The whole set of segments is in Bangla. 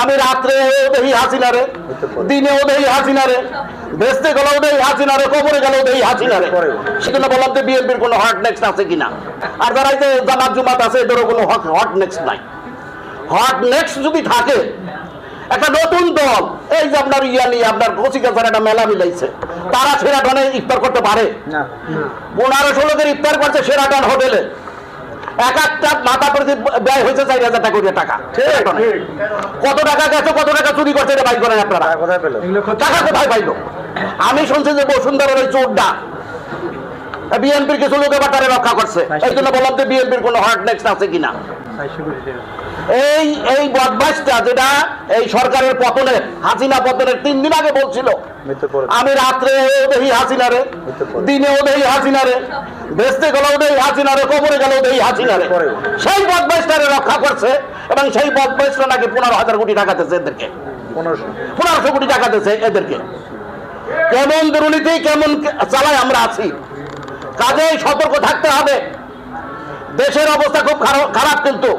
আমি রাত্রে দেখি হাসিনারে দিনেও দেখি হাসিনারে ভেস্তে গেলেও দেখি হাসিনারে কবরে গেলেও দেখি হাসিনারে। সেখানে বললাম যে বিএনপির কোনো হট নেক্সট আছে কিনা। আর যারা যে জামাত জুমাত আছে এদেরও কোনো হট নেক্সট নাই। হট নেক্সট যদি থাকে একটা নতুন দল এই যে আপনার ইয়ালি আপনার কচিকাছার একটা মেলা মিলাইছে তারা সেরা সেরাটনে ইফতার করতে পারে? না পনেরো ষোলো জন ইফতার করছে সেরা সেরাটন হোটেলে। এক একটা মাথা প্রতি ব্যয় হয়েছে চার হাজার টাকা করে টাকা। কত টাকা গেছে কত টাকা চুরি করছে এটা বাইর করেন আপনারা। টাকা কোথায় পেল? টাকা কোথায় পাইলো? আমি শুনছি যে বসুন্ধরার ওই চোরটা বিএনপির কিছু লোক এবার তারা রক্ষা করছে। এই জন্য বললাম যে বিএনপির কোনো হার্ট নেক্সট আছে কিনা। এই এই বদমাসটা যেটা এই সরকারের পতনের হাসিনা পতনের তিন দিন আগে বলছিল আমি রাত্রে দেখি হাসিনারে দিনেও দেখি হাসিনারে ভেস্তে গেলেও দেখি হাসিনারে কবরে গেলেও দেখি হাসিনারে সেই বদমাইশটারে রক্ষা করছে এবং সেই বদমাইশটা নাকি পনেরো হাজার কোটি টাকা দিচ্ছে এদেরকে। পনেরোশো। কোটি টাকা দিচ্ছে এদেরকে। কেমন দুর্নীতি কেমন চালায় আমরা আছি। কাজেই সতর্ক থাকতে হবে। দেশের অবস্থা খুব খারাপ- খারাপ কিন্তু।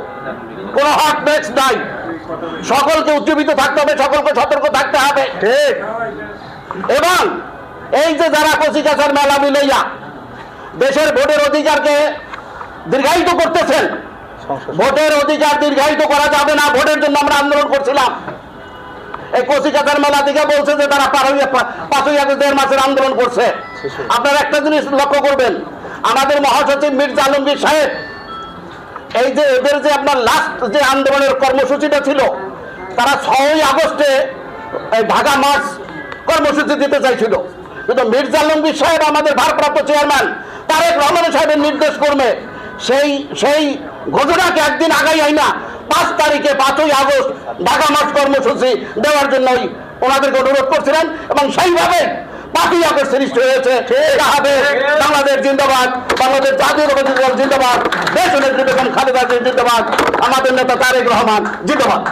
কোনো হট নেক্সট নাই। সকলকে উজ্জীবিত থাকতে হবে সকলকে সতর্ক থাকতে হবে। ঠিক। এবং এই যে যারা কচিকাছার মেলা মিলাইয়া দেশের ভোটের অধিকারকে দীর্ঘায়িত করতেছেন ভোটের অধিকার দীর্ঘায়িত করা যাবে না ভোটের জন্য আমরা আন্দোলন করছিলাম। এই কচিকাছার মেলা দিকে বলছে যে তারা পাঁচই আগস্ট দেড় মাসের আন্দোলন করছে। আপনারা একটা জিনিস লক্ষ্য করবেন আমাদের মহাসচিব মির্জা আলমগীর সাহেব এই যে এদের যে আপনার লাস্ট যে আন্দোলনের কর্মসূচিটা ছিল তারা ছয়ই আগস্টে এই ঢাকা মার্চ কর্মসূচি দিতে চাইছিল। কিন্তু মির্জা আলমগীর সাহেব আমাদের ভারপ্রাপ্ত চেয়ারম্যান তারেক রহমান সাহেবের নির্দেশ করবে সেই সেই ঘোষণাকে একদিন আগাই হয় না পাঁচ তারিখে পাঁচই আগস্ট ঢাকা মার্চ কর্মসূচি দেওয়ার জন্যই ওনাদেরকে অনুরোধ করছিলেন এবং সেইভাবে পাঁচই আগস্ট সৃষ্টি হয়েছে। এটা হবে বাংলাদেশ জিন্দাবাদ বাংলাদেশ জাতীয় দল জিন্দাবাদ দেশ নেত্রী বেগম খালেদা জিয়া জিন্দাবাদ আমাদের নেতা তারেক রহমান জিন্দাবাদ